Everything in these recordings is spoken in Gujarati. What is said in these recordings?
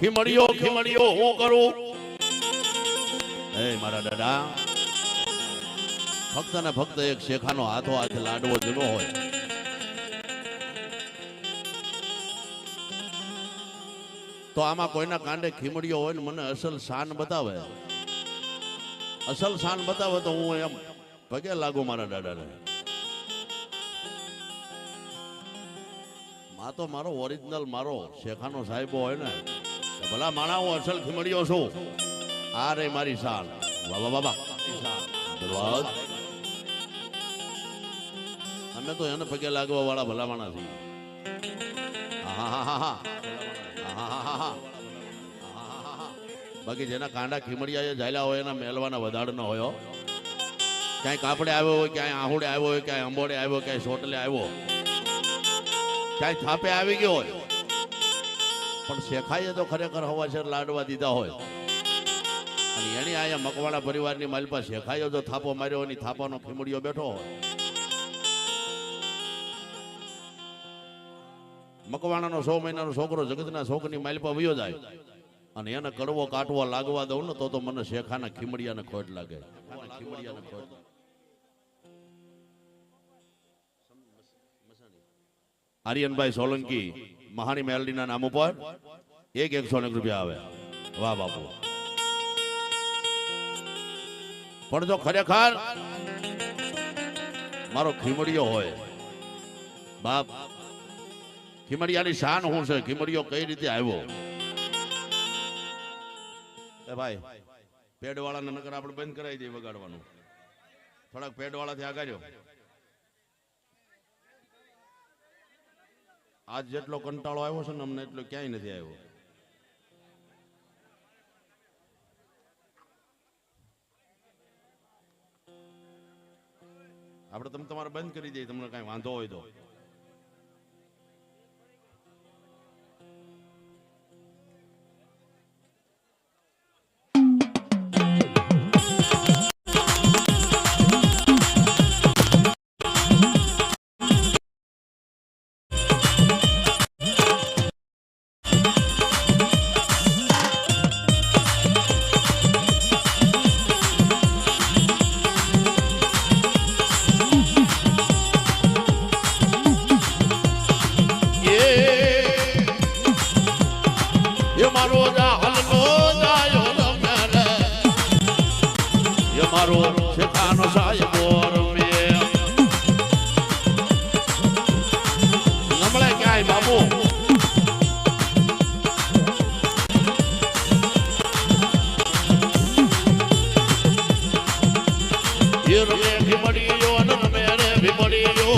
ખીમડીયો ખીમડીયો હું કરું? હે મારા દાદા ફક્ત ને ફક્ત એક શેખાનો હાથો હાથ લાડવો જૂનો હોય. તો આમાં કોઈના કાંડે ખીમડીયો હોય ને મને અસલ શાન બતાવે. અસલ શાન બતાવે તો હું એમ પગે લાગુ મારા દાદાને. માં તો મારો ઓરિજિનલ મારો શેખાનો સાહેબો હોય ને. ભલા માણા હું અસલ ખીમડીયો છું. આ રે મારી શાન. વાહ વાહ વાહ. અમે તો એને પગે લાગવા વાળા ભલા માણા છીએ. બાકી જેના કાંડા ખીમડિયા જાયલા હોય, એના મેલવાના વધાડ ન હોય ક્યાંય કાપડે આવ્યો હોય, ક્યાંય આહુડે આવ્યો હોય, ક્યાંય અંબોડે આવ્યો, ક્યાંય સોટલે આવ્યો. ક્યાંય થાપે આવી ગયો હોય. પણ શેખાઈએ તો ખરેખર હવાશેર લાડવા દીધા હોય. અને એની અહીંયા મકવાણા પરિવારની માલપા શેખાયો તો થાપો માર્યો અને થાપાનો ખીમડીઓ બેઠો હોય. મકવાણાનો સો મહિનાનો છોકરો જગતના શોકની માલપા વયો જાય. અને એને કડવો કાટવો લાગવા દઉં ને તો તો મને શેખાના ખીમડિયાને ખોટ લાગે. ખીમડિયાને ખોટ આર્યનભાઈ સોલંકી મહાની મેલડીના નામ ઉપર એક એકસો ને રૂપિયા આવે. વાહ બાપુ. પણ જો ખરેખર મારો ખીમડીયો હોય, બાપ, ખીમડિયાની શાન હું છે, ખીમડિયો કઈ રીતે આવ્યો? એ ભાઈ, પેડવાળાને નગર આપણે બંધ કરાવી દઈએ વગાડવાનું. થોડાક પેડવાળાથી આગળ આજ જેટલો કંટાળો આવ્યો છે ને અમને એટલો ક્યાંય નથી આવ્યો. આપણે તમે તમારે બંધ કરી દઈએ, તમને કઈ વાંધો હોય તો. મારો શેખાનો સાહેબો રમે નમળે ક્યાંય બાબુ એ રમે ભીમડીયો અને રમે ભીમડીયો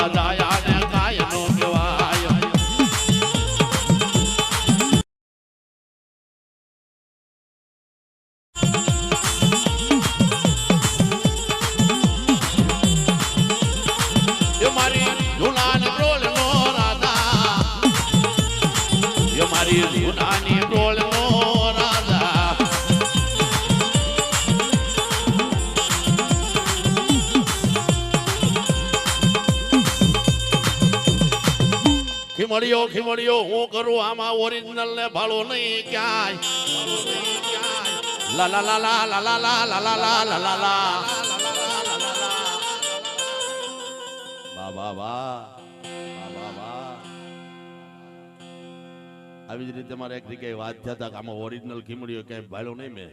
i Hadaya. ખીમડિયો ખીમડિયો હું કરું આમાં ઓરિજિનલ ને ભાડો નહીં ક્યાંય લા લા લા લા લા લા લા લા લા લા લા લા લા વાહ બા બા આવી જ રીતે મારે એક જગ્યાએ વાત થયા હતા કે આમાં ઓરિજિનલ ખીમડીઓ ક્યાંય ભાડો નહીં મેં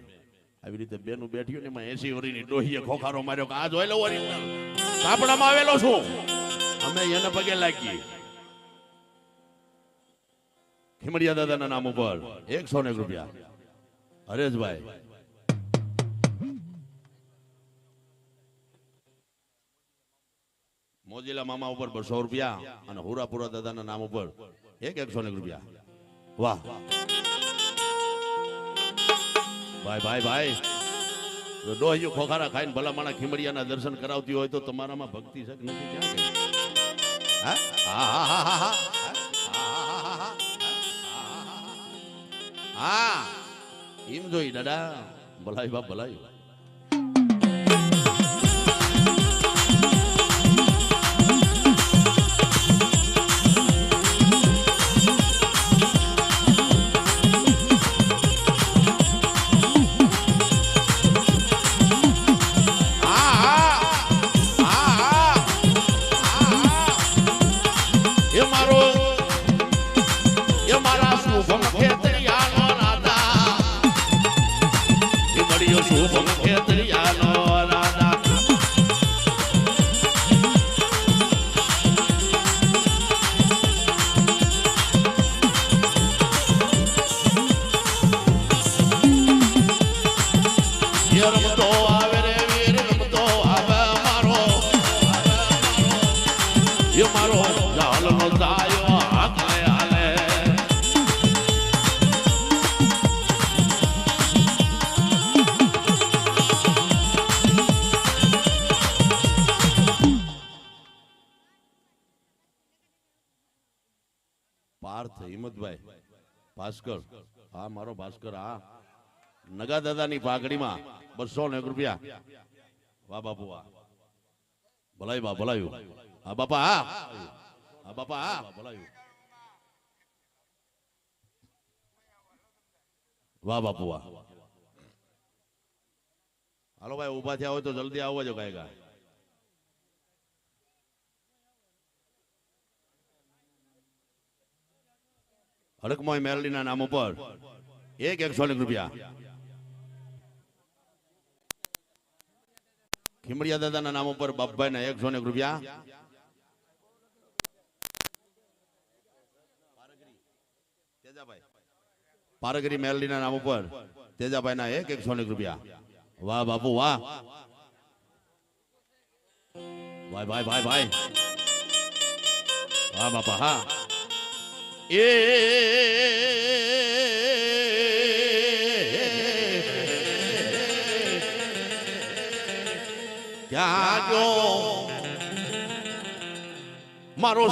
આવી રીતે બેનું બેઠ્યું ને એમાં એસી વરીની ડોહીએ ખોખારો માર્યો કે આ જોઈ લો ઓરિજિનલ કાપડામાં આવેલો છું અમે એને પગે લાગીએ ખીમડિયા દાદાના નામ ઉપર એકસો ને રૂપિયા. હરેશભાઈ. મોજીલા મામા ઉપર બસો રૂપિયા અને હુરાપુરા દાદાના નામ ઉપર એક એકસો ને રૂપિયા. વાહ. ભાઈ ભાઈ ભાઈ. ડોહિયું ખોખારા ખાઈને ભલા માણા ખીમડિયાના દર્શન કરાવતી હોય તો તમારામાં ભક્તિ શક નથી ક્યાં હા, હા, હા. હા. એમ જોઈ દાદા ભલાઈ બાપ ભલાઈ શુભ કે ત્રિયાનો પાર્થ હિંમતભાઈ. ભાસ્કર. હા, મારો ભાસ્કર, હા. નગા દાદાની પાઘડીમાં બસો ને રૂપિયા. વાહ, બાપુ, વાહ. ભલાઈ બા, ભલાયું. હા, બાપા, હા. હા, બાપા, હા. ભલાયું. વાહ, બાપુ, વાહ. હાલો, ભાઈ, ઊભા થયા હોય તો જલ્દી આવવા જો કાંઈ કાંઈ. હડકમોય મેરડીના નામ ઉપર એક એકસો એક રૂપિયા. ખીમડિયા દાદાના નામ ઉપર બાપભાઈ ના એકસો એક રૂપિયા. પારગરી મેલડીના નામ ઉપર તેજાભાઈ ના એક એકસો એક રૂપિયા. વાહ બાપુ, વાહ. ભાઈ ભાઈ ભાઈ ભાઈ. વાહ બાપા, હા. એ ગયો મારો